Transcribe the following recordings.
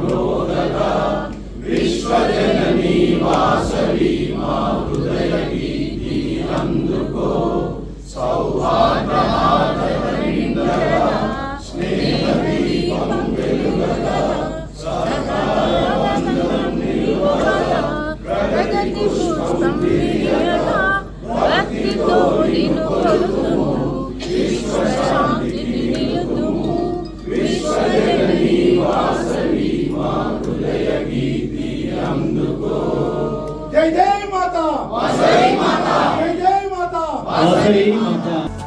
ప్రగతి జై జై మాతా. వాసవి మాతా. జై జై మాతా.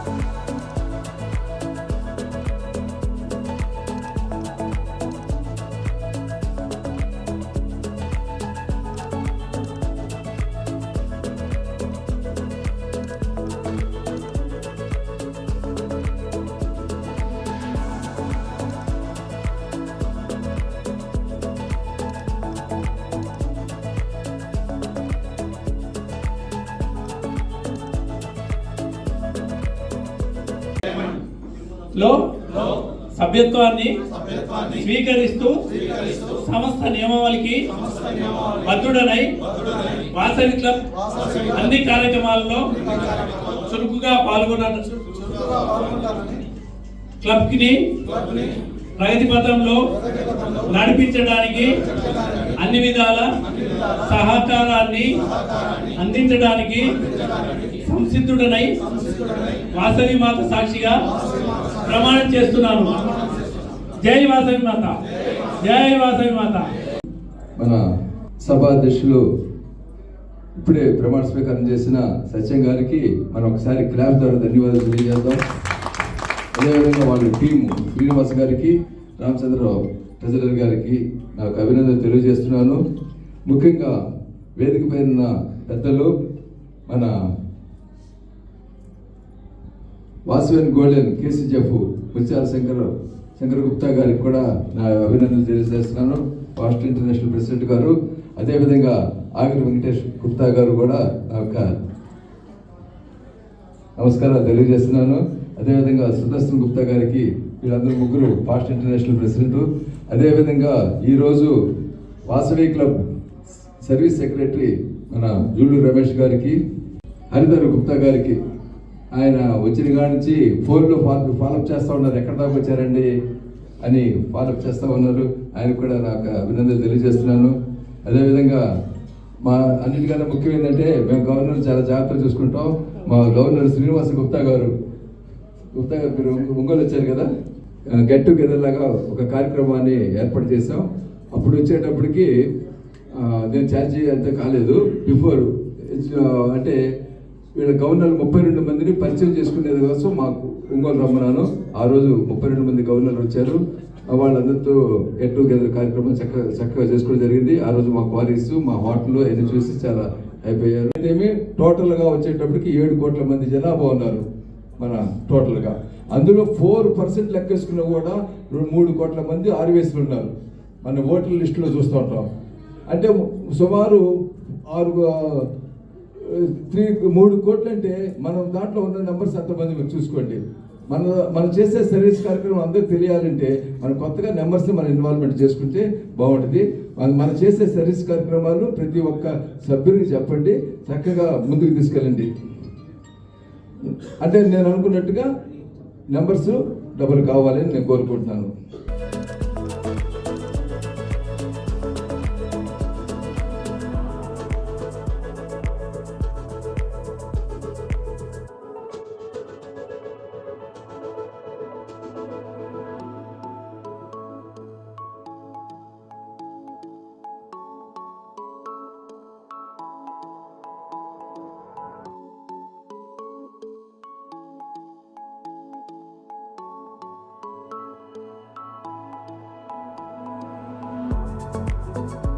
లో సభ్యత్వాన్ని స్వీకరిస్తూ సమస్త నియమావళికి బద్ధుడనై వాసవి క్లబ్ అన్ని కార్యక్రమాల్లో చురుకుగా పాల్గొన్న క్లబ్ని ప్రగతి పథంలో నడిపించడానికి అన్ని విధాల సహకారాన్ని అందించడానికి సంసిద్ధుడనై వాసవి మాత సాక్షిగా ప్రమాణం చేస్తున్నాను. జై వాసవి మాత. జై వాసవి మాత. మన సభాధ్యక్షులు ఇప్పుడే ప్రమాణ స్వీకారం చేసిన సత్యం గారికి మనం ఒకసారి క్లాప్ ద్వారా ధన్యవాదాలు తెలియజేద్దాం. అదేవిధంగా వాళ్ళ టీము శ్రీనివాస్ గారికి రామచంద్రరావు ట్రెజరర్ గారికి నాకు అభినందనలు తెలియజేస్తున్నాను. ముఖ్యంగా వేదిక పైన ఉన్న పెద్దలు మన వాసువన్ గోల్డెన్ కేసీజెఫ్ ముత్యాల శంకర్ శంకర్ గుప్తా గారికి కూడా నా అభినందనలు తెలియజేస్తున్నాను. ఫాస్ట్ ఇంటర్నేషనల్ ప్రెసిడెంట్ గారు అదేవిధంగా ఆగిరి వెంకటేష్ గుప్తా గారు కూడా నా యొక్క నమస్కారాలు తెలియజేస్తున్నాను. అదేవిధంగా సుదర్శన్ గుప్తా గారికి వీళ్ళందరూ ముగ్గురు ఫాస్ట్ ఇంటర్నేషనల్ ప్రెసిడెంట్. అదేవిధంగా ఈరోజు వాసవి క్లబ్ సర్వీస్ సెక్రటరీ మన జూలు రమేష్ గారికి హరిధర్ గుప్తా గారికి ఆయన వచ్చిన కానించి నుంచి ఫోన్లో ఫాలో ఫాలోఅప్ చేస్తూ ఉన్నారు. ఎక్కడ దాకా వచ్చారండి? అని ఫాలోఅప్ చేస్తూ ఉన్నారు. ఆయనకు కూడా నాకు అభినందనలు తెలియజేస్తున్నాను. అదేవిధంగా మా అన్నిటికన్నా ముఖ్యం ఏంటంటే మేము గవర్నర్ చాలా జాగ్రత్తగా చూసుకుంటాం. మా గవర్నర్ శ్రీనివాస గుప్తా గారు గుప్తా గారు మీరు ఒంగోలు వచ్చారు కదా? గెట్ టుగెదర్ లాగా ఒక కార్యక్రమాన్ని ఏర్పాటు చేసాం అప్పుడు వచ్చేటప్పటికి నేను ఛార్జీ అంత కాలేదు. బిఫోర్ అంటే వీళ్ళ గవర్నర్లు ముప్పై రెండు మందిని పరిచయం చేసుకునేది కోసం మాకు ఒంగోలు రమ్మన్నాను. ఆ రోజు ముప్పై రెండు మంది గవర్నర్లు వచ్చారు. వాళ్ళందరితో గెట్ టుగెదర్ కార్యక్రమం చక్కగా చక్కగా చేసుకోవడం జరిగింది. ఆ రోజు మా క్వారీస్ మా హోటల్ అన్ని చూసి చాలా అయిపోయారు. ఏమి టోటల్గా వచ్చేటప్పటికి ఏడు కోట్ల మంది జనాభా ఉన్నారు మన టోటల్గా. అందులో ఫోర్ పర్సెంట్ లెక్కేసుకున్నా కూడా మూడు కోట్ల మంది ఆర్వేసులు ఉన్నారు. మన ఓటర్ లిస్టులో చూస్తూ ఉంటాం. అంటే సుమారు ఆరు త్రీ మూడు కోట్లు అంటే మనం దాంట్లో ఉన్న నెంబర్స్ ఎంతమంది మీరు చూసుకోండి. మన మనం చేసే సర్వీస్ కార్యక్రమం అందరికి తెలియాలంటే మనం కొత్తగా నెంబర్స్ మనం ఇన్వాల్వ్మెంట్ చేసుకుంటే బాగుంటుంది. మనం చేసే సర్వీస్ కార్యక్రమాలు ప్రతి ఒక్క సభ్యునికి చెప్పండి. చక్కగా ముందుకు తీసుకెళ్ళండి. అంటే నేను అనుకున్నట్టుగా నెంబర్స్ డబుల్ కావాలని నేను కోరుకుంటున్నాను. you